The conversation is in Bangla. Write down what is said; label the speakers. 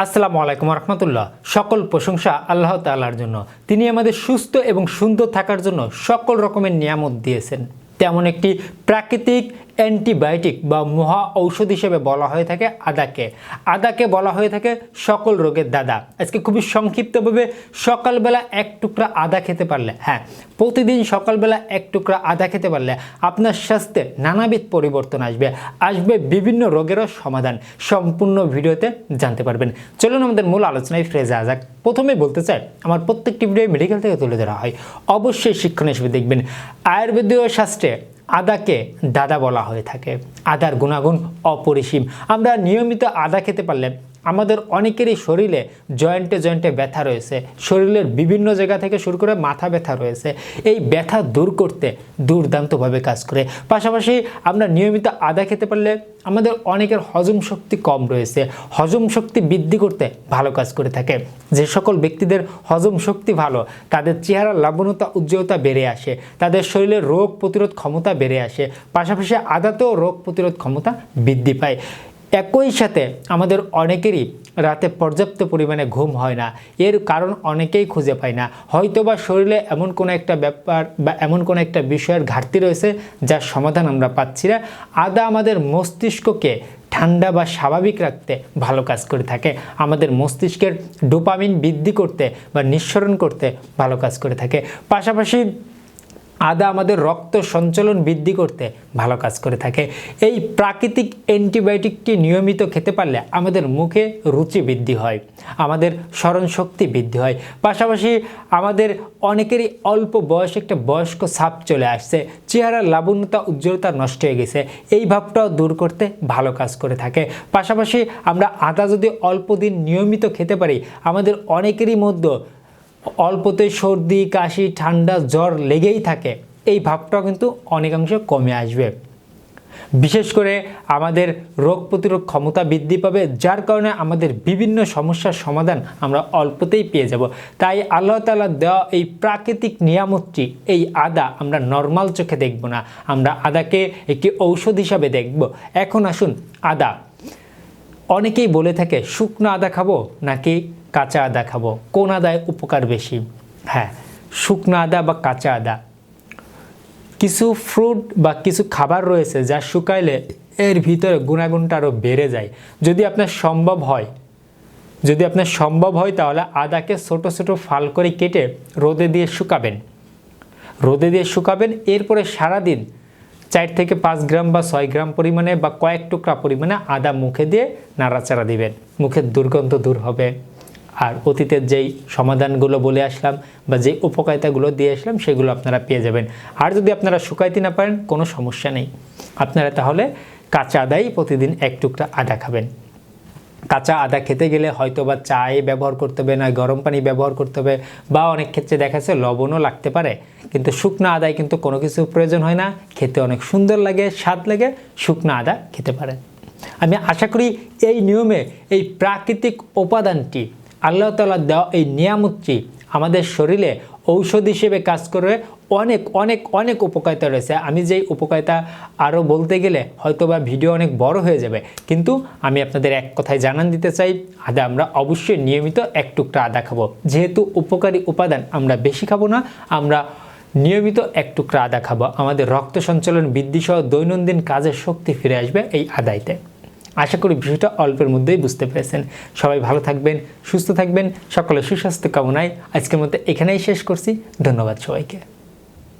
Speaker 1: আসসালামু আলাইকুম রহমতুল্লাহ সকল প্রশংসা আল্লাহ তাল্লাহার জন্য। তিনি আমাদের সুস্থ এবং সুন্দর থাকার জন্য সকল রকমের নিয়ামত দিয়েছেন। তেমন একটি প্রাকৃতিক অ্যান্টিবায়োটিক বা মহা ঔষধ হিসেবে বলা হয়ে থাকে আদাকে। আদাকে বলা হয়ে থাকে সকল রোগের দাদা। আজকে খুবই সংক্ষিপ্তভাবে সকালবেলা এক টুকরা আদা খেতে পারলে হ্যাঁ প্রতিদিন সকালবেলা এক টুকরা আদা খেতে পারলে আপনার স্বাস্থ্যে নানাবিধ পরিবর্তন আসবে। আসবে বিভিন্ন রোগেরও সমাধান। সম্পূর্ণ ভিডিওতে জানতে পারবেন। চলুন আমাদের মূল আলোচনায় ফিরে যাওয়া যাক। প্রথমে বলতে চাই, আমার প্রত্যেকটি ভিডিও মেডিকেল থেকে তুলে ধরা হয়। অবশ্যই শিক্ষণ হিসেবে দেখবেন। আয়ুর্বেদীয় শাস্ত্রে আদাকে দাদা বলা হয়ে থাকে। আদার গুণাগুণ অপরিসীম। আমরা নিয়মিত আদা খেতে পারলে আমাদের অনেকেরই শরীরে জয়েন্টে জয়েন্টে ব্যথা রয়েছে। শরীরের বিভিন্ন জায়গা থেকে শুরু করে মাথা ব্যথা রয়েছে। এই ব্যথা দূর করতে দুর্দান্তভাবে কাজ করে। পাশাপাশি আমরা নিয়মিত আদা খেতে পারলে আমাদের অনেকের হজম শক্তি কম রয়েছে। হজম শক্তি বৃদ্ধি করতে ভালো কাজ করে থাকে। যে সকল ব্যক্তিদের হজম শক্তি ভালো, তাদের চেহারা লাবণতা উজ্জ্বলতা বেড়ে আসে। তাদের শরীরে রোগ প্রতিরোধ ক্ষমতা বেড়ে আসে। পাশাপাশি আদাতেও রোগ প্রতিরোধ ক্ষমতা বৃদ্ধি পায়। একই সাথে আমাদের অনেকেরই রাতে পর্যাপ্ত পরিমাণে ঘুম হয় না। এর কারণ অনেকেই খুঁজে পায় না। হয়তোবা শরীরে এমন কোনো একটা ব্যাপার বা এমন কোনো একটা বিষয়ের ঘাটতি রয়েছে যার সমাধান আমরা পাচ্ছি না। আদা আমাদের মস্তিষ্ককে ঠান্ডা বা স্বাভাবিক রাখতে ভালো কাজ করে থাকে। আমাদের মস্তিষ্কের ডোপামিন বৃদ্ধি করতে বা নিঃসরণ করতে ভালো কাজ করে থাকে। পাশাপাশি আদা আমাদের রক্ত সঞ্চালন বৃদ্ধি করতে ভালো কাজ করে থাকে। এই প্রাকৃতিক অ্যান্টিবায়োটিকটি নিয়মিত খেতে পারলে আমাদের মুখে রুচি বৃদ্ধি হয়, আমাদের স্মরণশক্তি বৃদ্ধি হয়। পাশাপাশি আমাদের অনেকেরই অল্প বয়সে একটা বয়স্ক ছাপ চলে আসছে, চেহারার লাবণ্যতা, উজ্জ্বলতা নষ্ট হয়ে গেছে। এই ভাবটাও দূর করতে ভালো কাজ করে থাকে। পাশাপাশি আমরা আদা যদি অল্প দিন নিয়মিত খেতে পারি, আমাদের অনেকেরই মধ্যে অল্পতে সর্দি, কাশি, ঠান্ডা, জ্বর লেগেই থাকে। এই ভাবটাও কিন্তু অনেকাংশে কমে আসবে। বিশেষ করে আমাদের রোগ প্রতিরোধ ক্ষমতা বৃদ্ধি পাবে, যার কারণে আমাদের বিভিন্ন সমস্যার সমাধান আমরা অল্পতেই পেয়ে যাব। তাই আল্লাহ তালা দেওয়া এই প্রাকৃতিক নিয়ামতটি, এই আদা আমরা নর্মাল চোখে দেখব না, আমরা আদাকে একটি ঔষধ হিসাবে দেখব। এখন আসুন আদা। অনেকেই বলে থাকে, শুকনো আদা খাব নাকি কাঁচা আদা খাব। কোন আদায় উপকার বেশি? হ্যাঁ শুকনো আদা বা কাঁচা আদা। কিছু ফ্রুট বা কিছু খাবার রয়েছে যা শুকাইলে এর ভিতরে গুণাগুণটা আরও বেড়ে যায়। যদি আপনার সম্ভব হয়, যদি আপনার সম্ভব হয় তাহলে আদাকে ছোট ছোট ফাল করে কেটে রোদে দিয়ে শুকাবেন। রোদে দিয়ে শুকাবেন, এরপরে সারাদিন চার থেকে পাঁচ গ্রাম বা ছয় গ্রাম পরিমাণে বা কয়েক টুকরা পরিমাণে আদা মুখে দিয়ে নাড়াচাড়া দিবেন। মুখের দুর্গন্ধ দূর হবে। আর অতীতের যেই সমাধানগুলো বলে আসলাম বা যে উপকারিতাগুলো দিয়ে আসলাম, সেগুলো আপনারা পেয়ে যাবেন। আর যদি আপনারা শুকাইতে না পারেন, কোনো সমস্যা নেই। আপনারা তাহলে কাঁচা আদাই প্রতিদিন এক টুকরা আদা খাবেন। কাঁচা আদা খেতে গেলে হয়তো বা চায়ে ব্যবহার করতে হবে, নয় গরম পানি ব্যবহার করতে হবে, বা অনেক ক্ষেত্রে দেখা যাচ্ছে লবণও লাগতে পারে। কিন্তু শুকনো আদায় কিন্তু কোনো কিছু প্রয়োজন হয় না। খেতে অনেক সুন্দর লাগে, স্বাদ লাগে, শুকনো আদা খেতে পারেন। আমি আশা করি এই নিয়মে এই প্রাকৃতিক উপাদানটি আল্লাহ তালা দেওয়া এই নিয়ামতটি আমাদের শরীরে ঔষধ হিসেবে কাজ করে অনেক অনেক অনেক উপকারিতা রয়েছে। আমি যেই উপকারিতা আরও বলতে গেলে হয়তো বা ভিডিও অনেক বড় হয়ে যাবে। কিন্তু আমি আপনাদের এক কথায় জানান দিতে চাই, আদা আমরা অবশ্যই নিয়মিত এক টুকরা আদা খাব। যেহেতু উপকারী উপাদান আমরা বেশি খাব না, আমরা নিয়মিত এক টুকরা আদা খাব। আমাদের রক্ত সঞ্চালন বৃদ্ধিসহ দৈনন্দিন কাজের শক্তি ফিরে আসবে এই আদাইতে। আশা করি বিষয়টা অল্পের মধ্যেই বুঝতে পেরেছেন। সবাই ভালো থাকবেন, সুস্থ থাকবেন, সকলের সুস্বাস্থ্য কামনায় আজকের মধ্যে এখানেই শেষ করছি। ধন্যবাদ সবাইকে।